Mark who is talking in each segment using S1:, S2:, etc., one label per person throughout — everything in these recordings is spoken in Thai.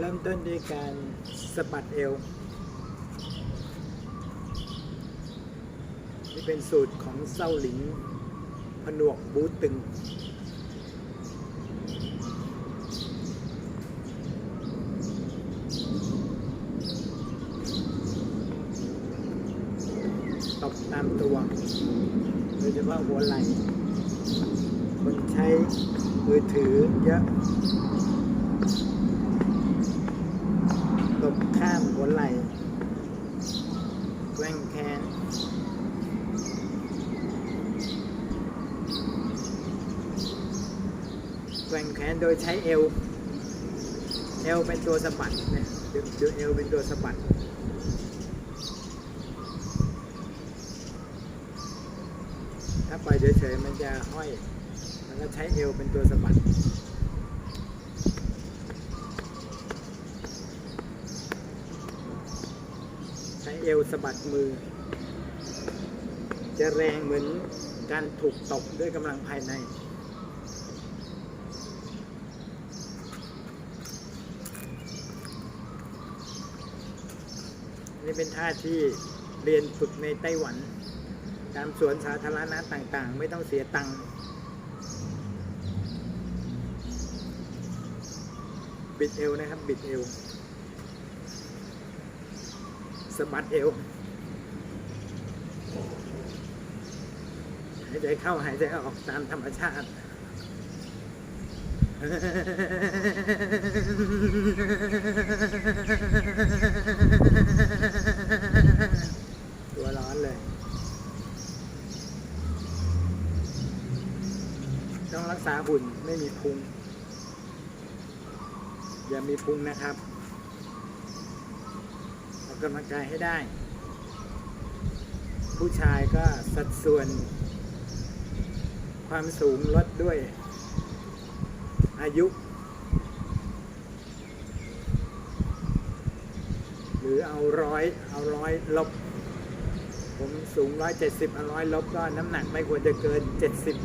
S1: เริ่มต้นด้วยการสะบัดเอวนี่เป็นสูตรของเส้าหลิงผนวกบูตึง ตบตามตัว โดยเฉพาะหัวไหล่คนใช้มือถือเยอะ ตบข้ามหัวไหล่ แกว่งแขนแกว่งแขนโดยใช้เอว เอวเป็นตัวสะบัดเนี่ยดูดูเอวเป็นตัวสะบัด ถ้าปล่อยเฉยๆมันจะห้อย มันก็ใช้เอวเป็นตัวสะบัด ใช้ เอวสะบัดมือ จะแรงเหมือนการถูกตบด้วยกำลังภายใน นี่เป็นท่าที่เรียนฝึกในไต้หวัน ตามสวนสาธารณะต่างๆ ไม่ต้องเสียตังค์บิดเอวนะครับ บิดเอว สะบัดเอวหายใจเข้าหายใจออกตามธรรมชาติตัวร้อนเลย ต้องรักษาหุ่นไม่มีพุง อย่ามีพุงนะครับ กกำลังกายให้ได้ ผู้ชายก็สัดส่วน ความสูงลดด้วย อายุ หรือเอาร้อยเอาร้อยลบ ผมสูงร้อยเจ็ดสิบเอาร้อยลบก็น้ำหนักไม่ควรจะเกินเจ็ดสิบ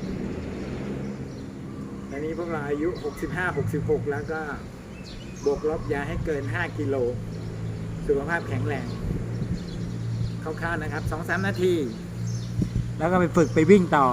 S1: ตอนนี้พวกเราอายุหกสิบห้าหกสิบหกแล้วก็บวกลบอย่าให้เกินห้ากิโล สุขภาพแข็งแรงคร่าวๆนะครับสองสามนาที แล้วก็ไปฝึกไปวิ่งต่อ